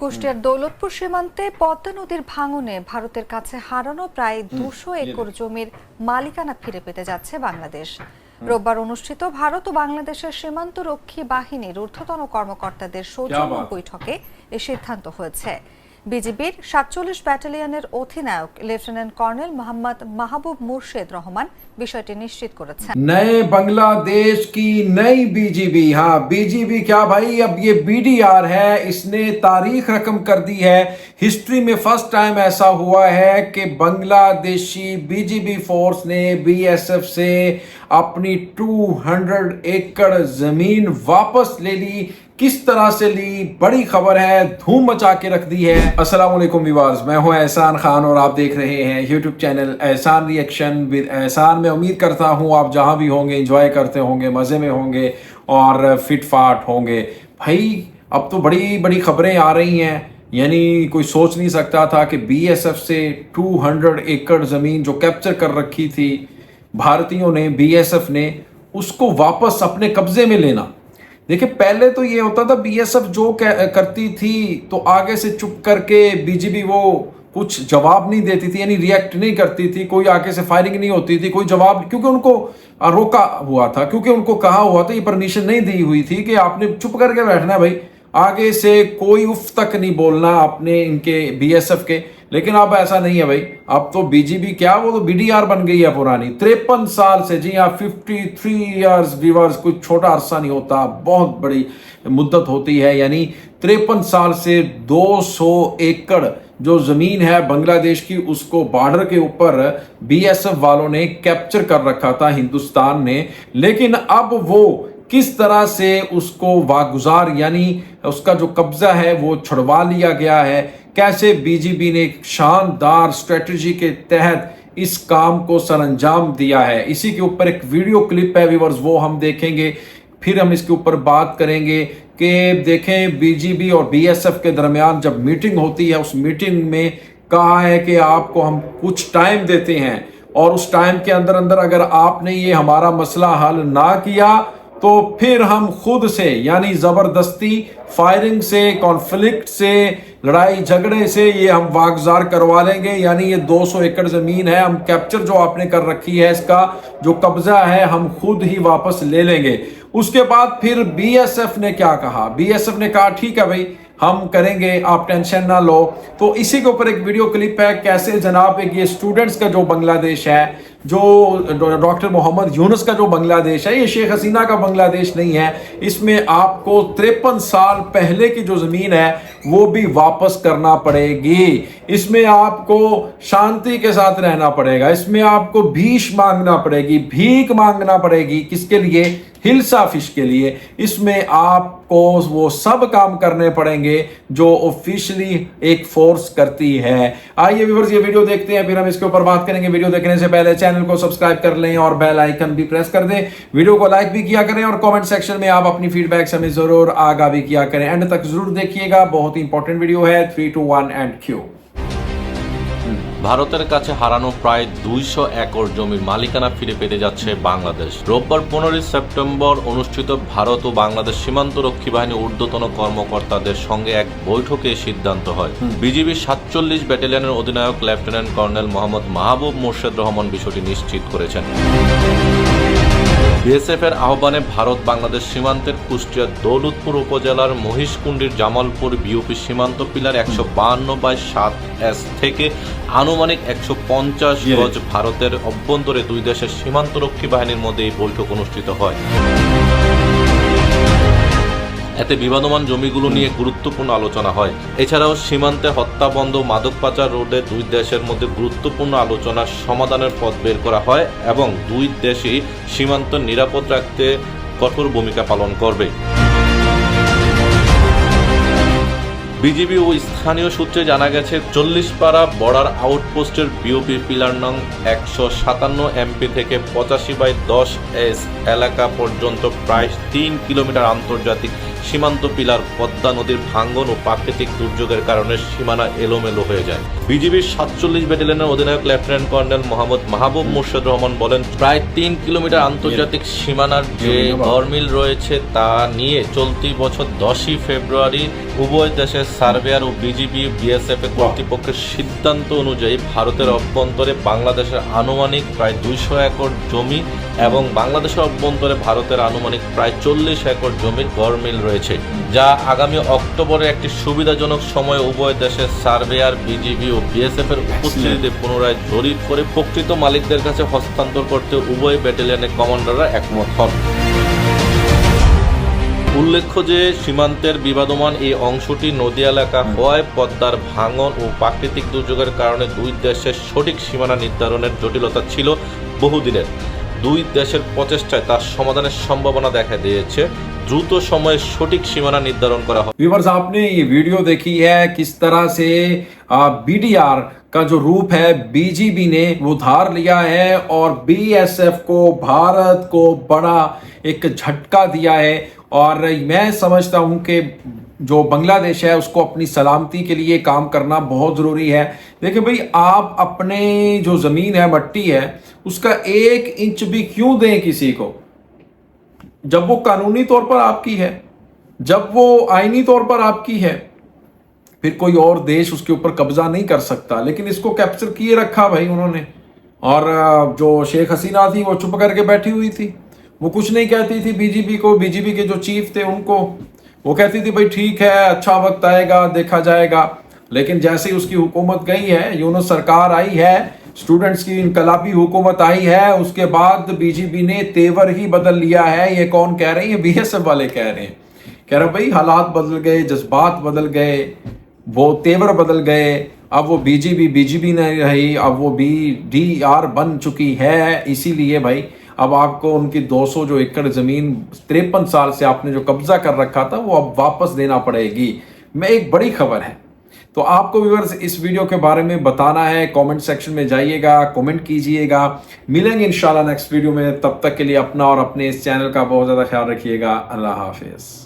কুষ্টিয়ার দৌলতপুর সীমান্তে পদ্মা নদীর ভাঙনে ভারতের কাছে হারানো প্রায় দুশো একর জমির মালিকানা ফিরে পেতে যাচ্ছে বাংলাদেশ। রোববার অনুষ্ঠিত ভারত ও বাংলাদেশের সীমান্ত রক্ষী বাহিনীর ঊর্ধ্বতন কর্মকর্তাদের সৌজন্য বৈঠকে এ সিদ্ধান্ত হয়েছে। বিজিবির সাতচল্লিশ ব্যাটালিয়নের অধিনায়ক লেফটেন্যান্ট কর্নেল মোহাম্মদ মাহবুব মুর্শেদ রহমান বিষয়টি নিশ্চিত করেছেন کس طرح سے لی؟ بڑی خبر ہے، دھوم مچا کے رکھ دی ہے۔ السلام علیکم ویوارز میں ہوں احسان خان اور آپ دیکھ رہے ہیں YouTube channel Ehsan reaction Ehsan. میں امید کرتا ہوں آپ جہاں بھی ہوں گے، انجوائے کرتے ہوں گے، مزے میں ہوں گے اور فٹ فاٹ ہوں گے۔ بھائی، اب تو بڑی بڑی خبریں آ رہی ہیں۔ یعنی کوئی سوچ نہیں سکتا تھا کہ بی ایس ایف سے ٹو ہنڈریڈ ایکڑ زمین جو کیپچر کر رکھی تھی، بھارتیوں نے بی ایس ایف نے، اس کو واپس اپنے قبضے میں لینا۔ دیکھیں، پہلے تو یہ ہوتا تھا، بی ایس ایف جو کرتی تھی، تو آگے سے چپ کر کے بی جی پی وہ کچھ جواب نہیں دیتی تھی یعنی ریئیکٹ نہیں کرتی تھی، کوئی آگے سے فائرنگ نہیں ہوتی تھی، کوئی جواب، کیونکہ ان کو روکا ہوا تھا، کیونکہ ان کو کہا ہوا تھا، یہ پرمیشن نہیں دی ہوئی تھی کہ آپ نے چپ کر کے بیٹھنا ہے بھائی۔ آگے سے کوئی اف تک نہیں بولنا آپ نے ان کے بی ایس ایف کے۔ لیکن اب ایسا نہیں ہے بھائی۔ اب تو بی جی بی کیا وہ تو بی ڈی آر بن گئی ہے پرانی۔ تریپن سال سے جی ہاں ففٹی تھری ایئرس ویورس کوئی چھوٹا عرصہ نہیں ہوتا۔ بہت بڑی مدت ہوتی ہے۔ یعنی تریپن سال سے دو سو ایکڑ جو زمین ہے بنگلہ دیش کی، اس کو بارڈر کے اوپر بی ایس ایف والوں نے کیپچر کر رکھا تھا ہندوستان نے لیکن اب وہ کس طرح سے اس کو واگزار یعنی اس کا جو قبضہ ہے وہ چھڑوا لیا گیا ہے؟ کیسے بی جی بی نے ایک شاندار اسٹریٹجی کے تحت اس کام کو سر انجام دیا ہے؟ اسی کے اوپر ایک ویڈیو کلپ ہے ویورز، وہ ہم دیکھیں گے۔ پھر ہم اس کے اوپر بات کریں گے کہ دیکھیں بی جی بی اور بی ایس ایف کے درمیان جب میٹنگ ہوتی ہے، اس میٹنگ میں کہا ہے کہ آپ کو ہم کچھ ٹائم دیتے ہیں اور اس ٹائم کے اندر اندر اگر آپ نے یہ ہمارا مسئلہ حل نہ کیا تو پھر ہم خود سے یعنی زبردستی فائرنگ سے کانفلکٹ سے، لڑائی جھگڑے سے یہ ہم واگزار کروا لیں گے۔ یعنی یہ دو سو ایکڑ زمین ہے، ہم کیپچر جو آپ نے کر رکھی ہے اس کا، جو قبضہ ہے، ہم خود ہی واپس لے لیں گے۔ اس کے بعد پھر بی ایس ایف نے کیا کہا؟ بی ایس ایف نے کہا، ٹھیک ہے بھائی، ہم کریں گے، آپ ٹینشن نہ لو۔ تو اسی کے اوپر ایک ویڈیو کلپ ہے، کیسے جناب ایک یہ اسٹوڈنٹس کا جو بنگلہ دیش ہے جو ڈاکٹر محمد یونس کا جو بنگلہ دیش ہے، یہ شیخ حسینہ کا بنگلہ دیش نہیں ہے۔ اس میں آپ کو تریپن سال پہلے کی جو زمین ہے، وہ بھی واپس کرنا پڑے گی۔ اس میں آپ کو شانتی کے ساتھ رہنا پڑے گا۔ اس میں آپ کو بھیش مانگنا پڑے گی، بھیک مانگنا پڑے گی۔ کس کے لیے؟ ہلسا فش کے لیے۔ اس میں آپ کو وہ سب کام کرنے پڑیں گے جو آفیشلی ایک فورس کرتی ہے۔ آئیے ویورز، یہ ویڈیو دیکھتے ہیں، پھر ہم اس کے اوپر بات کریں گے۔ ویڈیو دیکھنے سے پہلے چینل چینل کو سبسکرائب کر لیں اور بیل آئیکن بھی پریس کر دیں۔ ویڈیو کو لائک بھی کیا کریں اور کامنٹ سیکشن میں آپ اپنی فیڈ بیکس ہمیں ضرور آگاہ بھی کیا کریں۔ اینڈ تک ضرور دیکھیے گا۔ بہت ہی امپورٹنٹ ویڈیو ہے۔ Three two one and Q ভারতের কাছে হারানো প্রায় দুইশো একর জমির মালিকানা ফিরে পেতে যাচ্ছে বাংলাদেশ। রোববার পনেরোই সেপ্টেম্বর অনুষ্ঠিত ভারত ও বাংলাদেশ সীমান্ত রক্ষী বাহিনী ঊর্ধ্বতন কর্মকর্তাদের সঙ্গে এক বৈঠকে সিদ্ধান্ত হয়। বিজিবির সাতচল্লিশ ব্যাটালিয়নের অধিনায়ক লেফটেন্যান্ট কর্নেল মোহাম্মদ মাহবুব মোর্শেদ রহমান বিষয়টি নিশ্চিত করেছেন। বিএসএফ এর আহ্বানে ভারত বাংলাদেশ সীমান্তের কুষ্টিয়ার দৌলতপুর উপজেলার মহিষকুণ্ডির জামালপুর বিওপি সীমান্ত পিলার একশো বাহান্ন বাই সাত এস থেকে আনুমানিক একশো পঞ্চাশ গজ ভারতের অভ্যন্তরে দুই দেশের সীমান্তরক্ষী বাহিনীর মধ্যে এই বৈঠক অনুষ্ঠিত হয়। এতে বিবাদমান জমিগুলো নিয়ে গুরুত্বপূর্ণ আলোচনা হয়। এছাড়াও সীমান্তে হত্যা বন্ধ মাদক পাচার রোডে দুই দেশের মধ্যে গুরুত্বপূর্ণ আলোচনার সমাধানের পথ বের করা হয় এবং দুই দেশই সীমান্ত নিরাপদ রাখতে কঠোর ভূমিকা পালন করবে। বিজিবি ও স্থানীয় সূত্রে জানা গেছে চল্লিশ পাড়া বর্ডার আউটপোস্টের বিওপি পিলার নং একশো সাতান্ন এমপি থেকে পঁচাশি বাই দশ এস এলাকা পর্যন্ত প্রায় তিন কিলোমিটার আন্তর্জাতিক সীমান্ত পিলার, পদ্মা নদীর ভাঙ্গন ও প্রাকৃতিক দুর্যোগের কারণে সীমানা এলোমেলো হয়ে যায়। বিজিবির সাতচল্লিশ ব্যাটালিয়নের অধিনায়ক লেফটেন্যান্ট কর্নেল মোহাম্মদ মাহবুব মুর্শেদ রহমান বলেন, প্রায় তিন কিলোমিটার আন্তর্জাতিক সীমানার যে গরমিল রয়েছে তা নিয়ে চলতি বছর দশই ফেব্রুয়ারি উভয় দেশের সার্ভেয়ার ও বিজিবি, বিএসএফ এর কর্তৃপক্ষের সিদ্ধান্ত অনুযায়ী ভারতের অভ্যন্তরে বাংলাদেশের আনুমানিক প্রায় দুইশো একর জমি এবং বাংলাদেশের অভ্যন্তরে ভারতের আনুমানিক প্রায় চল্লিশ একর জমির গরমিল রয়েছে যা আগামী অক্টোবরে একটি সুবিধাজনক সময়ে উভয় দেশের সার্ভেয়ার বিজিবি ও বিএসএফ এর উপস্থিতিতে পুনরায় জরিপ করে প্রকৃত মালিকদের কাছে হস্তান্তর করতে উভয় ব্যাটালিয়নের কমান্ডাররা একমত হন। উল্লেখ্য যে সীমান্তের বিবাদমান এই অংশটি নদী এলাকা হওয়ায় পদ্মার ভাঙন ও প্রাকৃতিক দুর্যোগের কারণে দুই দেশের সঠিক সীমানা নির্ধারণের জটিলতা ছিল বহুদিনের। দুই দেশের প্রচেষ্টায় তার সমাধানের সম্ভাবনা দেখা দিয়েছে দ্রুত সময়ে সঠিক সীমানা নির্ধারণ করা হবে جو بنگلہ دیش ہے، اس کو اپنی سلامتی کے لیے کام کرنا بہت ضروری ہے۔ دیکھیں بھئی آپ اپنے جو زمین ہے، مٹی ہے، اس کا ایک انچ بھی کیوں دیں کسی کو؟ جب وہ قانونی طور پر آپ کی ہے، جب وہ آئینی طور پر آپ کی ہے، پھر کوئی اور دیش اس کے اوپر قبضہ نہیں کر سکتا۔ لیکن اس کو کیپچر کیے رکھا بھائی انہوں نے۔ اور جو شیخ حسینہ تھی وہ چھپ کر کے بیٹھی ہوئی تھی وہ کچھ نہیں کہتی تھی، بی جے پی کو، بی جے پی کے جو چیف تھے، ان کو۔ وہ کہتی تھی، بھائی ٹھیک ہے اچھا وقت آئے گا، دیکھا جائے گا. لیکن جیسے ہی اس کی حکومت گئی ہے، یونس سرکار آئی ہے اسٹوڈنٹس کی انقلابی حکومت آئی ہے، اس کے بعد بی جے پی نے تیور ہی بدل لیا ہے، یہ کون کہہ رہے ہیں؟ یہ بی ایس ایف والے کہہ رہے ہیں۔ کہہ رہے بھائی حالات بدل گئے، جذبات بدل گئے، وہ تیور بدل گئے، اب وہ بی جے پی بی جی پی نہیں رہی، اب وہ بی ڈی آر بن چکی ہے، اسی لیے بھائی اب آپ کو ان کی دو سو جو ایکڑ زمین تریپن سال سے آپ نے جو قبضہ کر رکھا تھا، وہ اب واپس دینا پڑے گی۔ میں ایک بڑی خبر ہے۔ تو آپ کو ویورز اس ویڈیو کے بارے میں بتانا ہے۔ کومنٹ سیکشن میں جائیے گا کومنٹ کیجیے گا۔ ملیں گے انشاءاللہ نیکسٹ ویڈیو میں۔ تب تک کے لیے اپنا اور اپنے اس چینل کا بہت زیادہ خیال رکھیے گا۔ اللہ حافظ۔